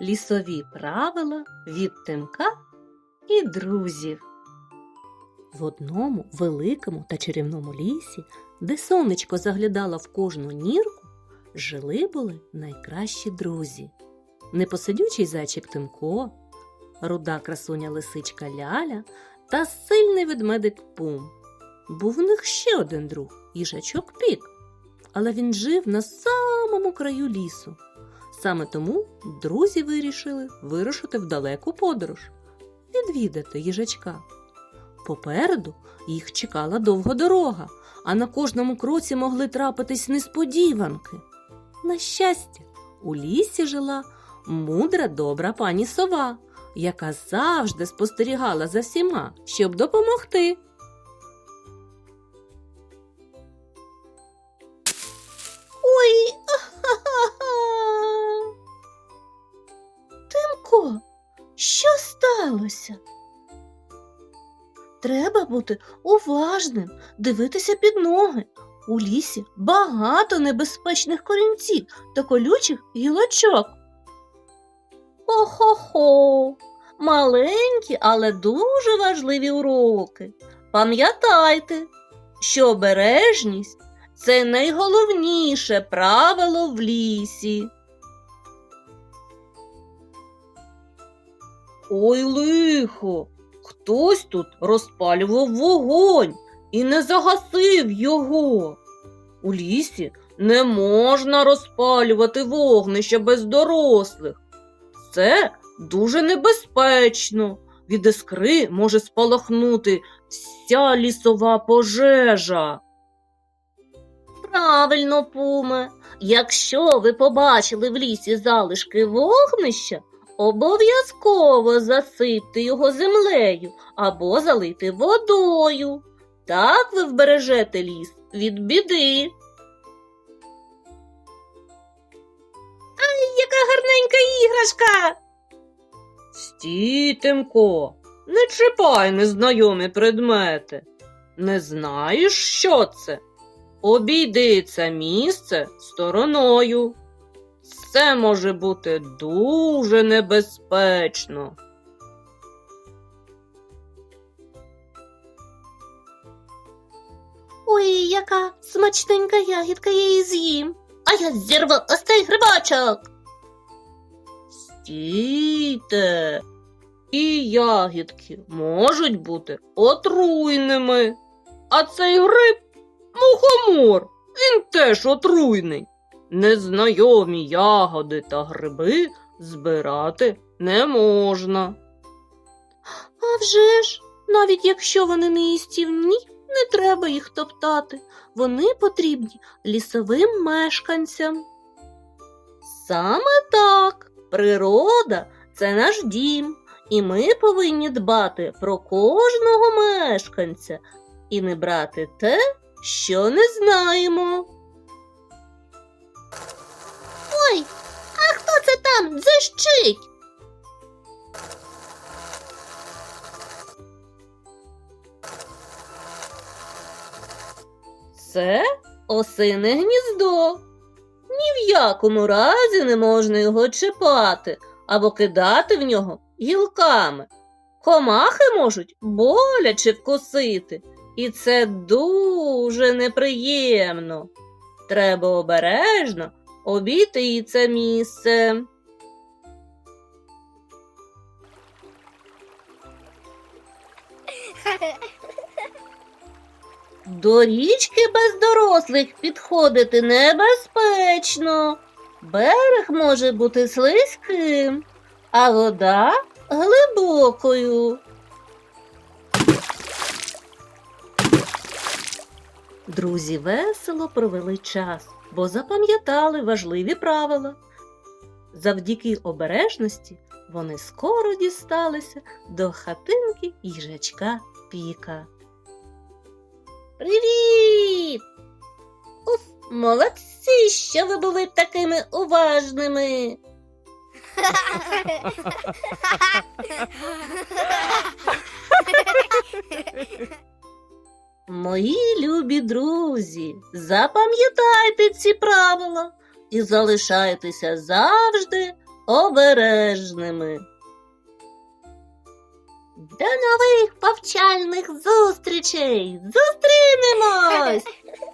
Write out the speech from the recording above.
Лісові правила від Тимка і друзів. В одному великому та чарівному лісі, де сонечко заглядало в кожну нірку, жили були найкращі друзі. Непосидючий зайчик Тимко, руда красуня лисичка Ляля та сильний ведмедик Пум. Був у них ще один друг їжачок Пік, але він жив на самому краю лісу. Саме тому друзі вирішили вирушити в далеку подорож, відвідати їжачка. Попереду їх чекала довга дорога, а на кожному кроці могли трапитись несподіванки. На щастя, у лісі жила мудра добра пані сова, яка завжди спостерігала за всіма, щоб допомогти. Сталося? Треба бути уважним, дивитися під ноги. У лісі багато небезпечних корінців та колючих гілочок. Хо-хо-хо, маленькі, але дуже важливі уроки. Пам'ятайте, що обережність це найголовніше правило в лісі. Ой, лихо, хтось тут розпалював вогонь і не загасив його. У лісі не можна розпалювати вогнище без дорослих. Це дуже небезпечно. Від іскри може спалахнути вся лісова пожежа. Правильно, Пуме. Якщо ви побачили в лісі залишки вогнища, обов'язково засипте його землею або залити водою. Так ви вбережете ліс від біди. Ай, яка гарненька іграшка. Стій, Тимко, не чіпай незнайомі предмети. Не знаєш, що це? Обійди це місце стороною. Це може бути дуже небезпечно. Ой, яка смачненька ягідка я її з'їм. А я зірву ось цей грибочок. Стійте. І ягідки можуть бути отруйними. А цей гриб мухомор, він теж отруйний. Незнайомі ягоди та гриби збирати не можна. А вже ж, навіть якщо вони не їстівні, не треба їх топтати. Вони потрібні лісовим мешканцям. Саме так, природа це наш дім, і ми повинні дбати про кожного мешканця і не брати те, що не знаємо. Там дзищить? Це осине гніздо. Ні в якому разі не можна його чіпати або кидати в нього гілками. Комахи можуть боляче вкусити, і це дуже неприємно. Треба обережно обійти це місце. До річки без дорослих підходити небезпечно. Берег може бути слизьким, а вода глибокою. Друзі весело провели час, бо запам'ятали важливі правила. Завдяки обережності вони скоро дісталися до хатинки їжачка Піка. Привіт! Уф, молодці, що ви були такими уважними. Мої любі друзі, запам'ятайте ці правила і залишайтеся завжди обережними. До нових повчальних зустрічей! Зустрінемось!